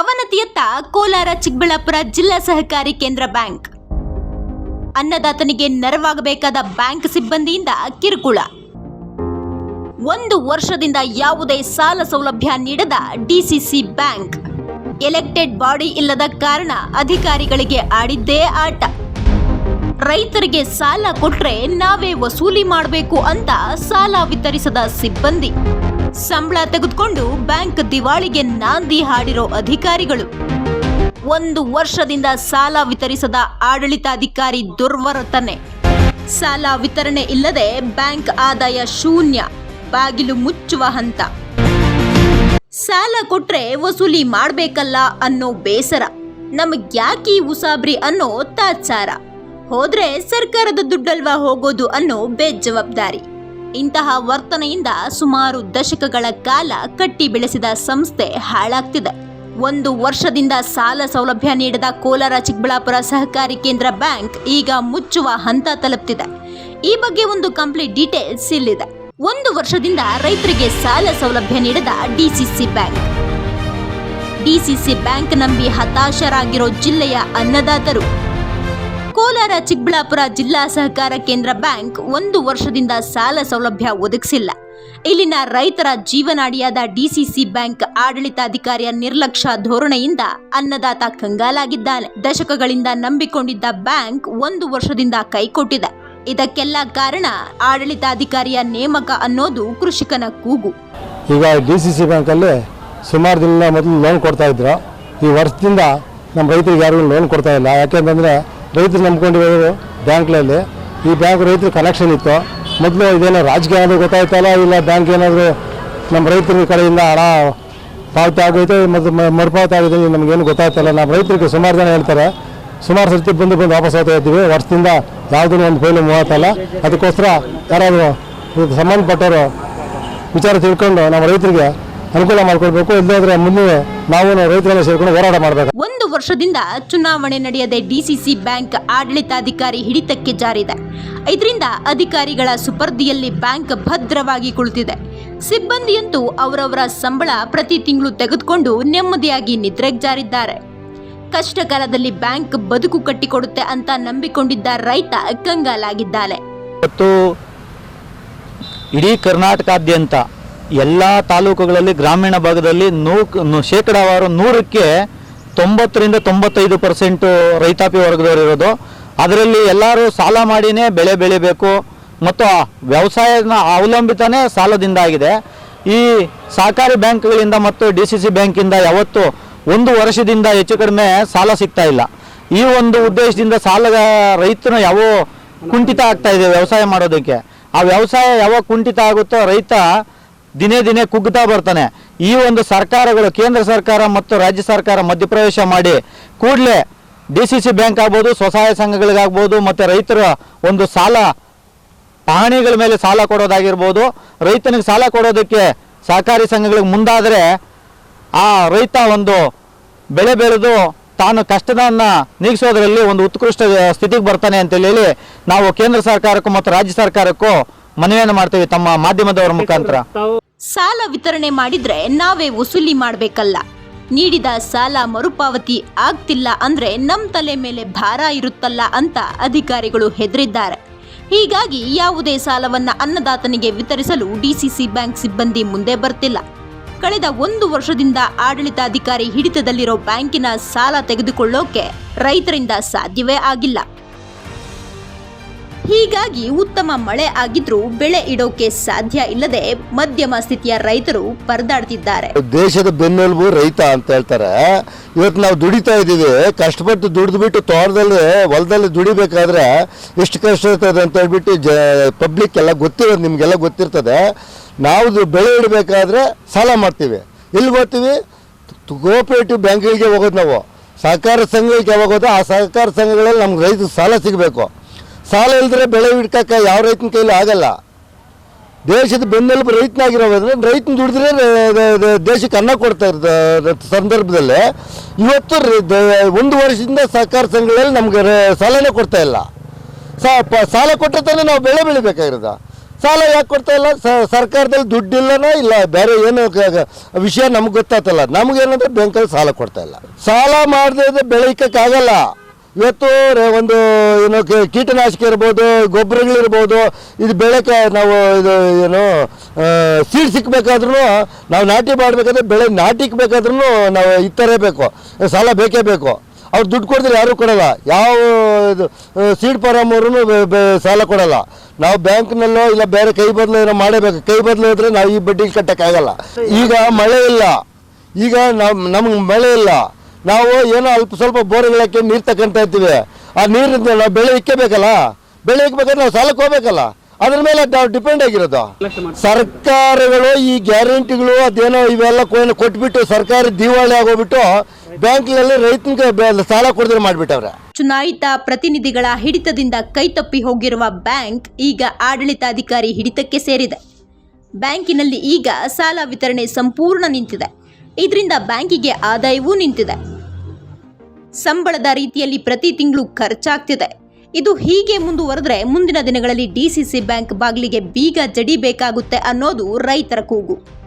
ಅವನತಿಯತ್ತ ಕೋಲಾರ, ಚಿಕ್ಕಬಳ್ಳಾಪುರ ಜಿಲ್ಲಾ ಸಹಕಾರಿ ಕೇಂದ್ರ ಬ್ಯಾಂಕ್. ಅನ್ನದಾತನಿಗೆ ನೆರವಾಗಬೇಕಾದ ಬ್ಯಾಂಕ್ ಸಿಬ್ಬಂದಿಯಿಂದ ಕಿರುಕುಳ. ಒಂದು ವರ್ಷದಿಂದ ಯಾವುದೇ ಸಾಲ ಸೌಲಭ್ಯ ನೀಡದ ಡಿಸಿಸಿ ಬ್ಯಾಂಕ್. ಎಲೆಕ್ಟೆಡ್ ಬಾಡಿ ಇಲ್ಲದ ಕಾರಣ ಅಧಿಕಾರಿಗಳಿಗೆ ಆಡಿದ್ದೇ ಆಟ. ರೈತರಿಗೆ ಸಾಲ ಕೊಟ್ರೆ ನಾವೇ ವಸೂಲಿ ಮಾಡಬೇಕು ಅಂತ ಸಾಲ ವಿತರಿಸದ ಸಿಬ್ಬಂದಿ. ಸಂಬಳ ತೆಗೆದುಕೊಂಡು ಬ್ಯಾಂಕ್ ದಿವಾಳಿಗೆ ನಾಂದಿ ಹಾಡಿರೋ ಅಧಿಕಾರಿಗಳು. ಒಂದು ವರ್ಷದಿಂದ ಸಾಲ ವಿತರಿಸದ ಆಡಳಿತಾಧಿಕಾರಿ ದುರ್ವರ್ತನೆ. ಸಾಲ ವಿತರಣೆ ಇಲ್ಲದೆ ಬ್ಯಾಂಕ್ ಆದಾಯ ಶೂನ್ಯ, ಬಾಗಿಲು ಮುಚ್ಚುವ ಹಂತ. ಸಾಲ ಕೊಟ್ರೆ ವಸೂಲಿ ಮಾಡ್ಬೇಕಲ್ಲ ಅನ್ನೋ ಬೇಸರ. ನಮಗ್ ಯಾಕೆ ಉಸಾಬ್ರಿ ಅನ್ನೋ ತಾತ್ಸಾರ. ಹೋದ್ರೆ ಸರ್ಕಾರದ ದುಡ್ಡಲ್ವಾ ಹೋಗೋದು ಅನ್ನೋ ಬೇಜವಾಬ್ದಾರಿ. ಇಂತಹ ವರ್ತನೆಯಿಂದ ಸುಮಾರು ದಶಕಗಳ ಕಾಲ ಕಟ್ಟಿ ಬೆಳೆಸಿದ ಸಂಸ್ಥೆ ಹಾಳಾಗ್ತಿದೆ. ಒಂದು ವರ್ಷದಿಂದ ಸಾಲ ಸೌಲಭ್ಯ ನೀಡದ ಕೋಲಾರ ಚಿಕ್ಕಬಳ್ಳಾಪುರ ಸಹಕಾರಿ ಕೇಂದ್ರ ಬ್ಯಾಂಕ್ ಈಗ ಮುಚ್ಚುವ ಹಂತ ತಲುಪ್ತಿದೆ. ಈ ಬಗ್ಗೆ ಒಂದು ಕಂಪ್ಲೀಟ್ ಡೀಟೇಲ್ಸ್ ಇಲ್ಲಿದೆ. ಒಂದು ವರ್ಷದಿಂದ ರೈತರಿಗೆ ಸಾಲ ಸೌಲಭ್ಯ ನೀಡದ ಡಿಸಿಸಿ ಬ್ಯಾಂಕ್. ಡಿಸಿಸಿ ಬ್ಯಾಂಕ್ ನಂಬಿ ಹತಾಶರಾಗಿರೋ ಜಿಲ್ಲೆಯ ಅನ್ನದಾತರು ಕೋಲಾರ, ಚಿಕ್ಕಬಳ್ಳಾಪುರ ಜಿಲ್ಲಾ ಸಹಕಾರ ಕೇಂದ್ರ ಬ್ಯಾಂಕ್ ಒಂದು ವರ್ಷದಿಂದ ಸಾಲ ಸೌಲಭ್ಯ ಒದಗಿಸಿಲ್ಲ. ಇಲ್ಲಿನ ರೈತರ ಜೀವನಾಡಿಯಾದ ಡಿಸಿಸಿ ಬ್ಯಾಂಕ್ ಆಡಳಿತಾಧಿಕಾರಿಯ ನಿರ್ಲಕ್ಷ್ಯ ಧೋರಣೆಯಿಂದ ಅನ್ನದಾತ ಕಂಗಾಲಾಗಿದ್ದಾನೆ. ದಶಕಗಳಿಂದ ನಂಬಿಕೊಂಡಿದ್ದ ಬ್ಯಾಂಕ್ ಒಂದು ವರ್ಷದಿಂದ ಕೈಕೊಟ್ಟಿದೆ. ಇದಕ್ಕೆಲ್ಲ ಕಾರಣ ಆಡಳಿತಾಧಿಕಾರಿಯ ನೇಮಕ ಅನ್ನೋದು ಕೃಷಿಕನ ಕೂಗು. ಈಗ ಡಿಸಿಸಿ ಬ್ಯಾಂಕಲ್ಲಿ ಸುಮಾರು ದಿನ ಮೊದಲು ಲೋನ್ ಕೊಡ್ತಾ ಇದ್ರು. ಈ ವರ್ಷದಿಂದ ನಮ್ಮ ರೈತರಿಗೆ ಯಾರು ಲೋನ್ ಕೊಡ್ತಾ ಇಲ್ಲ. ಯಾಕೆಂತಂದರೆ ರೈತರು ನಂಬ್ಕೊಂಡಿರೋದು ಬ್ಯಾಂಕ್ಗಳಲ್ಲಿ ಈ ಬ್ಯಾಂಕ್ ರೈತರು ಕನೆಕ್ಷನ್ ಇತ್ತು. ಮೊದಲು ಇದೇನೋ ರಾಜಕೀಯ ಏನಾದರೂ ಗೊತ್ತಾಯ್ತಲ್ಲ, ಇಲ್ಲ ಬ್ಯಾಂಕ್ ಏನಾದರೂ ನಮ್ಮ ರೈತರ ಕಡೆಯಿಂದ ಹಣ ಪಾವತಿ ಆಗೈತೆ ಮತ್ತು ಮರುಪಾವತಿ ಆಗಿದೆ ನಮಗೇನು ಗೊತ್ತಾಯ್ತಲ್ಲ. ನಮ್ಮ ರೈತರಿಗೆ ಸುಮಾರು ಜನ ಹೇಳ್ತಾರೆ. ಸುಮಾರು ಸರ್ತಿ ಬಂದು ಬಂದು ವಾಪಸ್ ಹೋಗ್ತಾ ಇದ್ದೀವಿ. ವರ್ಷದಿಂದ ಯಾವುದೂ ಒಂದು ಫೈಲು ಮೂವತ್ತಲ್ಲ. ಅದಕ್ಕೋಸ್ಕರ ಯಾರಾದರೂ ಸಂಬಂಧಪಟ್ಟವರು ವಿಚಾರ ತಿಳ್ಕೊಂಡು ನಮ್ಮ ರೈತರಿಗೆ ಅನುಕೂಲ ಮಾಡಿಕೊಡ್ಬೇಕು ಇಲ್ಲದ್ರೆ ಮುಂದೆ ನಾವು ರೈತರನ್ನ ಸೇರ್ಕೊಂಡು ಹೋರಾಟ ಮಾಡಬೇಕು. ವರ್ಷದಿಂದ ಚುನಾವಣೆ ನಡೆಯದೆ ಡಿಸಿಸಿ ಬ್ಯಾಂಕ್ ಆಡಳಿತಾಧಿಕಾರಿ ಹಿಡಿತಕ್ಕೆ ಜಾರಿದೆ. ಇದರಿಂದ ಅಧಿಕಾರಿಗಳ ಸುಪರ್ದಿಯಲ್ಲಿ ಬ್ಯಾಂಕ್ ಭದ್ರವಾಗಿ ಕುಳಿತಿದೆ. ಸಿಬ್ಬಂದಿಯಂತೂ ಅವರವರ ಸಂಬಳ ಪ್ರತಿ ತಿಂಗಳು ತೆಗೆದುಕೊಂಡು ನೆಮ್ಮದಿಯಾಗಿ ನಿದ್ರೆಗೆ ಜಾರಿದ್ದಾರೆ. ಕಷ್ಟಕಾಲದಲ್ಲಿ ಬ್ಯಾಂಕ್ ಬದುಕು ಕಟ್ಟಿಕೊಡುತ್ತೆ ಅಂತ ನಂಬಿಕೊಂಡಿದ್ದ ರೈತ ಕಂಗಾಲಾಗಿದ್ದಾನೆ ಇಡೀ ಕರ್ನಾಟಕಾದ್ಯಂತ ಎಲ್ಲ ತಾಲೂಕುಗಳಲ್ಲಿ, ಗ್ರಾಮೀಣ ಭಾಗದಲ್ಲಿ ನು- ಶೇಕಡಾವಾರು ನೂರಕ್ಕೆ ತೊಂಬತ್ತರಿಂದ ತೊಂಬತ್ತೈದು ಪರ್ಸೆಂಟು ರೈತಾಪಿ ವರ್ಗದವರು ಇರೋದು ಅದರಲ್ಲಿ ಎಲ್ಲರೂ ಸಾಲ ಮಾಡಿನೇ ಬೆಳೆ ಬೆಳಿಬೇಕು ಮತ್ತು ವ್ಯವಸಾಯನ ಅವಲಂಬಿತನೇ ಸಾಲದಿಂದ ಆಗಿದೆ. ಈ ಸಹಕಾರಿ ಬ್ಯಾಂಕ್ಗಳಿಂದ ಮತ್ತು ಡಿ ಸಿ ಸಿ ಬ್ಯಾಂಕಿಂದ ಯಾವತ್ತು ಒಂದು ವರ್ಷದಿಂದ ಹೆಚ್ಚು ಕಡಿಮೆ ಸಾಲ ಸಿಗ್ತಾ ಇಲ್ಲ. ಈ ಒಂದು ಉದ್ದೇಶದಿಂದ ಸಾಲ ರೈತನ ಯಾವ ಕುಂಠಿತ ಆಗ್ತಾ ಇದೆ ವ್ಯವಸಾಯ ಮಾಡೋದಕ್ಕೆ. ಆ ವ್ಯವಸಾಯ ಯಾವಾಗ ಕುಂಠಿತ ಆಗುತ್ತೋ ರೈತ ದಿನೇ ದಿನೇ ಕುಗ್ಗುತ್ತಾ ಬರ್ತಾನೆ. ಈ ಒಂದು ಸರ್ಕಾರಗಳು ಕೇಂದ್ರ ಸರ್ಕಾರ ಮತ್ತು ರಾಜ್ಯ ಸರ್ಕಾರ ಮಧ್ಯಪ್ರವೇಶ ಮಾಡಿ ಕೂಡಲೇ ಡಿ ಸಿ ಸಿ ಬ್ಯಾಂಕ್ ಆಗ್ಬೋದು, ಸ್ವಸಹಾಯ ಸಂಘಗಳಿಗಾಗ್ಬೋದು ಮತ್ತು ರೈತರ ಒಂದು ಸಾಲ, ಪಹಣಿಗಳ ಮೇಲೆ ಸಾಲ ಕೊಡೋದಾಗಿರ್ಬೋದು. ರೈತನಿಗೆ ಸಾಲ ಕೊಡೋದಕ್ಕೆ ಸಹಕಾರಿ ಸಂಘಗಳಿಗೆ ಮುಂದಾದರೆ ಆ ರೈತ ಒಂದು ಬೆಳೆ ಬೆಳೆದು ತಾನು ಕಷ್ಟದನ್ನು ನೀಗಿಸೋದ್ರಲ್ಲಿ ಒಂದು ಉತ್ಕೃಷ್ಟ ಸ್ಥಿತಿಗೆ ಬರ್ತಾನೆ ಅಂತೇಳಿ ನಾವು ಕೇಂದ್ರ ಸರ್ಕಾರಕ್ಕೂ ಮತ್ತು ರಾಜ್ಯ ಸರ್ಕಾರಕ್ಕೂ ಮನವಿಯನ್ನು ಮಾಡ್ತೇವೆ ತಮ್ಮ ಮಾಧ್ಯಮದವರ ಮುಖಾಂತರ. ಸಾಲ ವಿತರಣೆ ಮಾಡಿದ್ರೆ ನಾವೇ ವಸೂಲಿ ಮಾಡಬೇಕಲ್ಲ. ನೀಡಿದ ಸಾಲ ಮರುಪಾವತಿ ಆಗ್ತಿಲ್ಲ ಅಂದ್ರೆ ನಮ್ ತಲೆ ಮೇಲೆ ಭಾರ ಇರುತ್ತಲ್ಲ ಅಂತ ಅಧಿಕಾರಿಗಳು ಹೆದರಿದ್ದಾರೆ. ಹೀಗಾಗಿ ಯಾವುದೇ ಸಾಲವನ್ನ ಅನ್ನದಾತನಿಗೆ ವಿತರಿಸಲು ಡಿಸಿಸಿ ಬ್ಯಾಂಕ್ ಸಿಬ್ಬಂದಿ ಮುಂದೆ ಬರ್ತಿಲ್ಲ. ಕಳೆದ ಒಂದು ವರ್ಷದಿಂದ ಆಡಳಿತಾಧಿಕಾರಿ ಹಿಡಿತದಲ್ಲಿರೋ ಬ್ಯಾಂಕಿನ ಸಾಲ ತೆಗೆದುಕೊಳ್ಳೋಕೆ ರೈತರಿಂದ ಸಾಧ್ಯವೇ ಆಗಿಲ್ಲ. ಹೀಗಾಗಿ ಉತ್ತಮ ಮಳೆ ಆಗಿದ್ರೂ ಬೆಳೆ ಇಡೋಕೆ ಸಾಧ್ಯ ಇಲ್ಲದೆ ಮಧ್ಯಮ ಸ್ಥಿತಿಯ ರೈತರು ಪರದಾಡ್ತಿದ್ದಾರೆ. ದೇಶದ ಬೆನ್ನೆಲುಬು ರೈತ ಅಂತ ಹೇಳ್ತಾರೆ. ಇವತ್ತು ನಾವು ದುಡಿತಾ ಇದ್ದೀವಿ. ಕಷ್ಟಪಟ್ಟು ದುಡಿದು ಬಿಟ್ಟು ತೋಟದಲ್ಲಿ, ಹೊಲದಲ್ಲಿ ದುಡಿಬೇಕಾದ್ರೆ ಎಷ್ಟು ಕಷ್ಟ ಇರ್ತದೆ ಅಂತ ಹೇಳ್ಬಿಟ್ಟು ಜ ಪಬ್ಲಿಕ್ ಎಲ್ಲ ಗೊತ್ತಿರೋದು, ನಿಮಗೆಲ್ಲ ಗೊತ್ತಿರ್ತದೆ. ನಾವು ಬೆಳೆ ಇಡಬೇಕಾದ್ರೆ ಸಾಲ ಮಾಡ್ತೀವಿ. ಎಲ್ಲಿ ಹೋಗ್ತೀವಿ ಕೋಆಪರೇಟಿವ್ ಬ್ಯಾಂಕ್ಗಳಿಗೆ ಹೋಗೋದು ನಾವು. ಸಹಕಾರ ಸಂಘಗಳಿಗೆ ಯಾವಾಗ ಆ ಸಹಕಾರ ಸಂಘಗಳಲ್ಲಿ ನಮ್ಗೆ ರೈತ ಸಾಲ ಸಿಗಬೇಕು. ಸಾಲ ಇಲ್ದ್ರೆ ಬೆಳೆ ಹಿಡ್ಕಕ್ಕೆ ಯಾವ ರೈತನ ಕೈಲಿ ಆಗಲ್ಲ. ದೇಶದ ಬೆನ್ನೆಲುಬು ರೈತನಾಗಿರೋದ್ರೆ ರೈತನ ದುಡಿದ್ರೆ ದೇಶಕ್ಕೆ ಅನ್ನ ಕೊಡ್ತಾ ಇರೋ ಸಂದರ್ಭದಲ್ಲಿ ಇವತ್ತು ಒಂದು ವರ್ಷದಿಂದ ಸಹಕಾರ ಸಂಘಗಳಲ್ಲಿ ನಮ್ಗೆ ಸಾಲನೇ ಕೊಡ್ತಾ ಇಲ್ಲ. ಸಾಲ ಕೊಟ್ಟರೆ ತಾನೇ ನಾವು ಬೆಳೆ ಬೆಳಿಬೇಕಾಗಿರೋದು. ಸಾಲ ಯಾಕೆ ಕೊಡ್ತಾ ಇಲ್ಲ? ಸರ್ಕಾರದಲ್ಲಿ ದುಡ್ಡಿಲ್ಲನೋ ಇಲ್ಲ ಬೇರೆ ಏನು ವಿಷಯ ನಮ್ಗೆ ಗೊತ್ತಾತಲ್ಲ ನಮಗೇನಂದ್ರೆ ಬ್ಯಾಂಕಲ್ಲಿ ಸಾಲ ಕೊಡ್ತಾ ಇಲ್ಲ. ಸಾಲ ಮಾಡದೇ ಬೆಳೀಯಕ್ಕಾಗಲ್ಲ ಇವತ್ತು ಒಂದು, ಏನು ಕೀಟನಾಶಕ ಇರ್ಬೋದು ಗೊಬ್ಬರಗಳಿರ್ಬೋದು ಇದು ಬೆಳೆಗೆ ನಾವು ಇದು, ಏನು ಸೀಡ್ ಸಿಕ್ಕಬೇಕಾದ್ರೂ ನಾವು ನಾಟಿ ಮಾಡಬೇಕಾದ್ರೆ ಬೆಳೆ ನಾಟಿಗೆ ಬೇಕಾದ್ರೂ ನಾವು ಇತ್ತರೇ ಬೇಕು ಸಾಲ ಬೇಕೇ ಬೇಕು. ಅವ್ರು ದುಡ್ಡು ಕೊಡಿದ್ರೆ ಯಾರೂ ಕೊಡೋಲ್ಲ. ಯಾವ ಇದು ಸೀಡ್ ಫಾರಮ್ ಸಾಲ ಕೊಡೋಲ್ಲ. ನಾವು ಬ್ಯಾಂಕ್ನಲ್ಲೋ ಇಲ್ಲ ಬೇರೆ ಕೈ ಬದಲು ಏನೋ ಮಾಡಬೇಕು. ಕೈ ಬದಲು ಹೋದ್ರೆ ನಾವು ಈ ಬಡ್ಡಿ ಕಟ್ಟೋಕ್ಕಾಗಲ್ಲ. ಈಗ ಮಳೆ ಇಲ್ಲ. ಈಗ ನಮ್ಮ ನಮ್ಗೆ ಮಳೆ ಇಲ್ಲ. ನಾವು ಏನೋ ಅಲ್ಪ ಸ್ವಲ್ಪ ಬೋರ್ಗಳಕ್ಕೆ ನೀರು ತಗೊಂತ ಇರ್ತೀವಿ ಆ ನೀರಿಂದ ನಾವು ಬೆಳೆ ಇಕ್ಕಬೇಕಲ್ಲ? ಬೆಳೆ ಇಕ್ಕಬೇಕಂದ್ರೆ ನಾವು ಸಾಲಕ್ಕೆ ಹೋಗ್ಬೇಕಲ್ಲ? ಅದ್ರ ಮೇಲೆ ನಾವು ಡಿಪೆಂಡ್ ಆಗಿರೋದು. ಸರ್ಕಾರಗಳು ಈ ಗ್ಯಾರಂಟಿಗಳು ಅದೇನೋ ಇವೆಲ್ಲ ಕೊಟ್ಬಿಟ್ಟು ಸರ್ಕಾರ ದಿವಾಳಿ ಆಗೋಗ್ಬಿಟ್ಟು ಬ್ಯಾಂಕ್ನಲ್ಲಿ ರೈತನಿಗೆ ಸಾಲ ಕೊಡದ್ರೆ ಮಾಡಿಬಿಟ್ಟವ್ರೆ. ಚುನಾಯಿತ ಪ್ರತಿನಿಧಿಗಳ ಹಿಡಿತದಿಂದ ಕೈತಪ್ಪಿ ಹೋಗಿರುವ ಬ್ಯಾಂಕ್ ಈಗ ಆಡಳಿತಾಧಿಕಾರಿ ಹಿಡಿತಕ್ಕೆ ಸೇರಿದೆ. ಬ್ಯಾಂಕಿನಲ್ಲಿ ಈಗ ಸಾಲ ವಿತರಣೆ ಸಂಪೂರ್ಣ ನಿಂತಿದೆ. ಇದರಿಂದ ಬ್ಯಾಂಕಿಗೆ ಆದಾಯವೂ ನಿಂತಿದೆ. ಸಂಬಳದ ರೀತಿಯಲ್ಲಿ ಪ್ರತಿ ತಿಂಗಳು ಖರ್ಚಾಗ್ತಿದೆ. ಇದು ಹೀಗೆ ಮುಂದುವರೆದ್ರೆ ಮುಂದಿನ ದಿನಗಳಲ್ಲಿ ಡಿಸಿಸಿ ಬ್ಯಾಂಕ್ ಬಾಗಿಲಿಗೆ ಬೀಗ ಜಡಿಬೇಕಾಗುತ್ತೆ ಅನ್ನೋದು ರೈತರ ಕೂಗು.